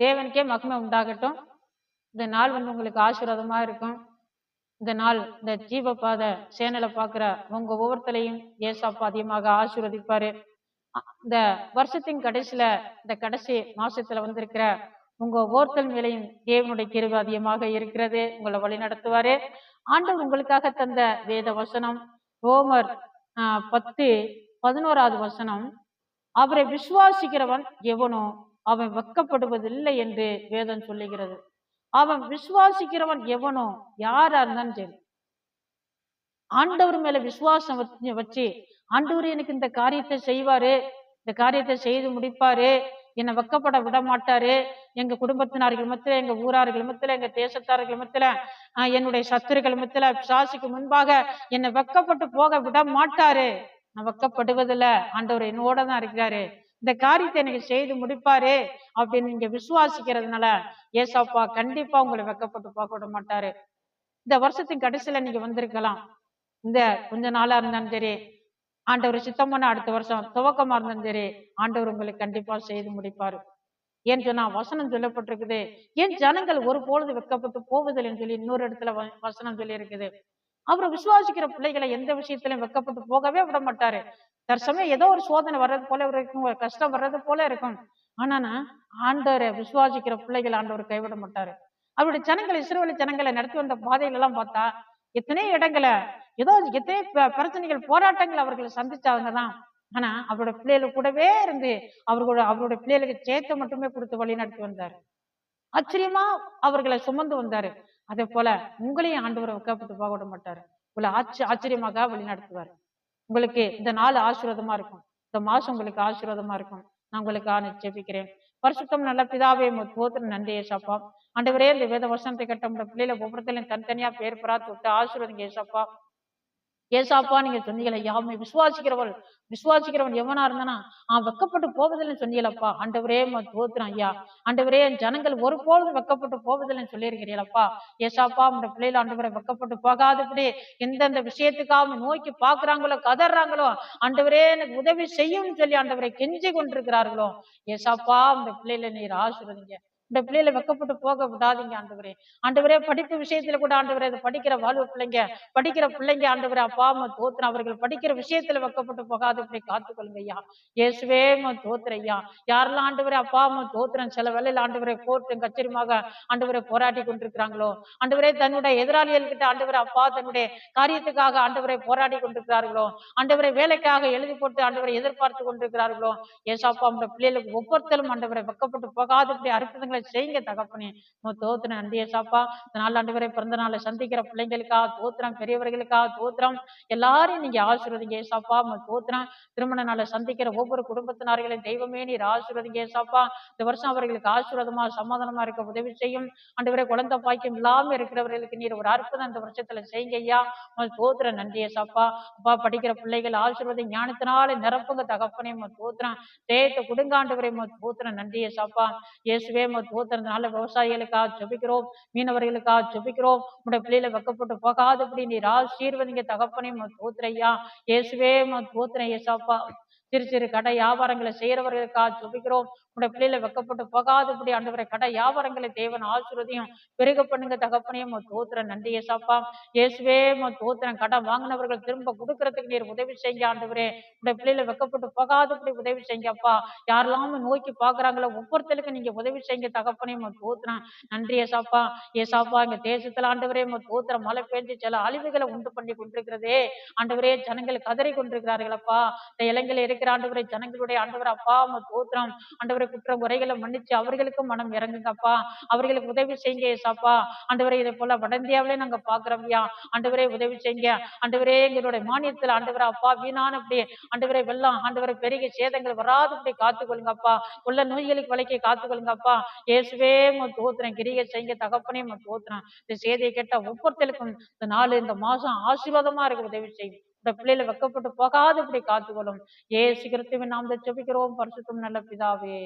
தேவனுக்கே மகிமை உண்டாகட்டும். இந்த நாள் வந்து உங்களுக்கு ஆசீர்வாதமா இருக்கும். இந்த நாள் இந்த ஜீவபாத சேனலை பார்க்குற உங்க ஒவ்வொருத்தலையும் ஏசாப்பா அதிகமாக ஆசீர்வதிப்பாரு. இந்த வருஷத்தின் கடைசியில இந்த கடைசி மாசத்துல வந்திருக்கிற உங்க ஒவ்வொருத்தல் மேலையும் தேவனுடைய கிருபை அதிகமாக இருக்கிறது. உங்களை வழி நடத்துவாரு. ஆண்டவர் உங்களுக்காக தந்த வேத வசனம் ரோமர் ஆஹ், பத்து பதினோராவது வசனம். அவரை விசுவாசிக்கிறவன் எவனோ அவன் வெக்கப்படுவதில்லை என்று வேதம் சொல்லுகிறது. அவன் விசுவாசிக்கிறவன் எவனோ யாரா இருந்தாலும் சரி. ஆண்டவர் மேல விசுவாசம் வச்சு வச்சு ஆண்டவர் எனக்கு இந்த காரியத்தை செய்வாரு இந்த காரியத்தை செய்து முடிப்பாரு என்னை வெக்கப்பட விட மாட்டாரு எங்க குடும்பத்தினார் கிளமத்துல எங்க ஊரார் கிளமத்துல எங்க தேசத்தார் கிளமத்துல என்னுடைய சத்துரு கிளமத்துல சாசிக்கு முன்பாக என்னை வெக்கப்பட்டு போக விட மாட்டாரு நான் வெக்கப்படுவதில்ல. ஆண்டவர் என்னோட தான் இருக்கிறாரு. இந்த காரியத்தை எனக்கு செய்து முடிப்பாரு அப்படின்னு நீங்க விசுவாசிக்கிறதுனால ஏசாப்பா கண்டிப்பா உங்களை வெக்கப்பட்டு போக விட மாட்டாரு. இந்த வருஷத்தின் கடைசியில நீங்க வந்திருக்கலாம். இந்த கொஞ்ச நாளா இருந்தாலும் சரி ஆண்டவர் சித்தம் அடுத்த வருஷம் துவக்கமா இருந்தாலும் சரி ஆண்டவர் உங்களுக்கு கண்டிப்பா செய்து முடிப்பாரு. ஏன் சொன்னா வசனம் சொல்லப்பட்டிருக்குது. ஏன் ஜனங்கள் ஒரு பொழுது வெக்கப்பட்டு போவதில்லைன்னு சொல்லி இன்னொரு இடத்துல வசனம் சொல்லி இருக்குது அவரை விசுவாசிக்கிற பிள்ளைகளை எந்த விஷயத்திலும் வெக்கப்பட்டு போகவே விட மாட்டாரு தற்சமயம் ஏதோ ஒரு சோதனை வர்றது போல இருக்கும் ஒரு கஷ்டம் வர்றது போல இருக்கும். ஆனா ஆண்டவரை விசுவாசிக்கிற பிள்ளைகள் ஆண்டவர் கைவிட மாட்டாரு. அவருடைய ஜனங்களை இஸ்ரவேல் ஜனங்களை நடத்தி வந்த பாதைகள் எல்லாம் பார்த்தா எத்தனையோ இடங்களை ஏதோ எத்தனை பிரச்சனைகள் போராட்டங்கள் அவர்கள் சந்திச்சாங்க தான். ஆனா அவரோட பிள்ளைகள் கூடவே இருந்து அவர்களோட அவருடைய பிள்ளைகளுக்கு சேர்த்து மட்டுமே கொடுத்து வழி நடத்தி வந்தாரு. ஆச்சரியமா அவர்களை சுமந்து வந்தாரு. அதே போல உங்களையும் ஆண்டவரை வைக்கப்பட்டு போக விட மாட்டாரு. உங்களை ஆச்சு ஆச்சரியமாக வழிநடத்துவார். உங்களுக்கு இந்த நாள் ஆசீர்வாதமா இருக்கும். இந்த மாசம் உங்களுக்கு ஆசீர்வாதமா இருக்கும். நான் உங்களுக்கு ஜெபிக்கிறேன் பரிசுத்தம் நல்ல பிதாவே போத்திர நன்றி ஏசப்பா. ஆண்டவரே இந்த வேத வசனத்தை கட்ட முடிய பிள்ளைகளை ஒவ்வொருத்தரையும் தனித்தனியா பேர் பெறாத்து விட்டு ஆசீர்வதிங்க ஏசப்பா. ஏசாப்பா நீங்க சொன்னீங்களே யாமே விசுவாசிக்கிறவள் விசுவாசிக்கிறவன் எவனா இருந்தானா அவன் வெக்கப்பட்டு போவதில்லைன்னு சொன்னீங்களப்பா ஆண்டவரே தோத்துறான் ஐயா. ஆண்டவரே என் ஜனங்கள் ஒரு வெக்கப்பட்டு போவதில்லைன்னு சொல்லியிருக்கிறீங்களப்பா ஏசாப்பா அந்த பிள்ளைகள் ஆண்டவரை வெக்கப்பட்டு போகாதபடி எந்தெந்த விஷயத்துக்காக நோக்கி பாக்குறாங்களோ கதறாங்களோ ஆண்டவரே எனக்கு உதவி செய்யும்னு சொல்லி ஆண்டவரை கெஞ்சி கொண்டிருக்கிறார்களோ ஏசாப்பா அந்த பிள்ளைகளை நீர் ஆசீர்வதிங்க. இந்த பிள்ளைகளை வெக்கப்பட்டு போக விடாதீங்க ஆண்டவரே. ஆண்டவரே படிப்பு விஷயத்துல கூட ஆண்டவரே அது படிக்கிற வாழ்வு பிள்ளைங்க படிக்கிற பிள்ளைங்க ஆண்டவரே அப்பா அம்மா அவர்கள் படிக்கிற விஷயத்துல வெக்கப்பட்டு போகாதபடி காத்துக்கொள்ளுங்க ஐயா. இயேசுவே அம்மா தோத்துற ஐயா. யாரெல்லாம் ஆண்டவரே அப்பா அம்மா தோத்துறேன் சில வேலையில ஆண்டவரே கோர்ட்டு கச்சேரிமாக ஆண்டவரை போராட்டி கொண்டிருக்கிறாங்களோ? ஆண்டவரே தன்னுடைய எதிராளிகள் கிட்ட ஆண்டவரே அப்பா தன்னுடைய காரியத்துக்காக ஆண்டவரை போராடி கொண்டிருக்கிறார்களோ? ஆண்டவரை வேலைக்காக எழுதி போட்டு ஆண்டவரை எதிர்பார்த்து கொண்டிருக்கிறார்களோ? ஏசாப்பா அந்த பிள்ளைகளுக்கு ஒவ்வொருத்தரும் ஆண்டவரை வெக்கப்பட்டு போகாதபடி அற்புதங்களை செய்யுங்க தகப்பனே. உன் தோத்திரம் நன்றி சாப்பா இந்த நாலாண்டு ஆண்டவரை பிறந்த நாளை சந்திக்கிற பிள்ளைங்களுக்கா தோத்திரம் பெரியவர்களுக்கா தோத்திரம் எல்லாரையும் நீங்க ஆசீர்வதிங்க ஏசாப்பா. உன் தோத்திரம் திருமண நாளை சந்திக்கிற ஒவ்வொரு குடும்பத்தினார்களையும் தெய்வமே நீர் ஆசீர்வதிங்க ஏசாப்பா. இந்த வருஷம் அவர்களுக்கு ஆசீர்வாதமா சமாதானமா இருக்க உதவி செய்யும். அண்டு ஆண்டவரே குழந்தை பாய்க்கும் இல்லாம இருக்கிறவர்களுக்கு நீர் ஒரு அற்புதம் இந்த வருஷத்துல செய்யுங்க ஐயா. உன் தோத்திரம் நன்றி ஏசாப்பா. அப்பா படிக்கிற பிள்ளைகள் ஆசீர்வாத ஞானத்தினால நிரப்புங்க தகப்பனே. உன் தோத்திரம் தேயத்தை கொடுங்காண்டவரை உன் தோத்திரம் நன்றி ஏசாப்பா. இயேசுவே உன் தோத்திரத்தினால விவசாயிகளுக்காக ஜெபிக்கிறோம் மீனவர்களுக்காக ஜெபிக்கிறோம். உடைய பிள்ளைகளை வெக்கப்பட்டு போகாதபடி நீர் ஆசீர்வதிங்க தகப்பனே உன் தோத்திரையா இயேசுவே உன் தோத்திரம் சிறு சிறு கடை வியாபாரங்களை செய்யறவர்களுக்காக ஜெபிக்கிறோம். உடைய பிள்ளைகளை வெக்கப்பட்டு போகாதபடி ஆண்டவரை கடை வியாபாரங்களை தேவன் ஆசுரதையும் பெருக பண்ணுங்க தகப்பனையும் தோத்திரம் நன்றி ஏசாப்பா இயேசுவே உன் தோத்திரம் கடன் வாங்கினவர்கள் திரும்ப கொடுக்கறதுக்கு நீர் உதவி செய்ய ஆண்டவரே. உடைய பிள்ளைகளை வெக்கப்பட்டு போகாதபடி உதவி செய்யப்பா யாரெல்லாம் நோக்கி பாக்குறாங்களோ ஒவ்வொருத்தருக்கும் நீங்க உதவி செய்யுங்க தகப்பனையும் தோத்திரம் நன்றி ஏசாப்பா. ஏசாப்பா எங்க தேசத்துல ஆண்டவரே உன் மழை பெஞ்சு சில அழிவுகளை உண்டு பண்ணி கொண்டிருக்கிறதே. ஆண்டவரே ஜனங்கள் கதறி கொண்டிருக்கிறார்களப்பா. இந்த இலங்கையில இருக்கிற ஆண்டவரை ஜனங்களுடைய ஆண்டவர் அப்பா உன் போத்துறோம் ஆண்டவரை குற்ற குறைகளை மன்னிச்சு அவர்களுக்கும் மனம் இறங்குங்கப்பா. அவர்களுக்கு உதவி செய்யுங்க ஏசாப்பா. ஆண்டவரே இதை போல வட இந்தியாவிலே நாங்க பாக்குறோம்யா. ஆண்டவரே உதவி செய்யுங்க. ஆண்டவரே எங்களுடைய மானியத்துல ஆண்டவரே அப்பா வீணான அப்படி ஆண்டவரை வெள்ளம் ஆண்டவரை பெரிய சேதங்கள் வராது அப்படி காத்துக்கொள்ளுங்கப்பா. உள்ள நோய்களுக்கு விலைக்கு காத்துக்கொள்ளுங்கப்பா. இயேசுவே தோத்துறேன் தோத்திரம் கிரியை செய்ய தகப்பனே உன் தோத்திரம் இந்த செய்தியை கேட்ட ஒவ்வொருத்தருக்கும் இந்த நாள் இந்த மாசம் ஆசீர்வாதமா இருக்க உதவி செய்யும் இந்த பிள்ளைகளை வெக்கப்பட்டு இப்படி காத்துக்கொள்ளும். ஏ சீக்கிரத்தையும் நாம் ஜெபிக்கிறோம். பரிசுத்தம் நல்ல பிதாவே.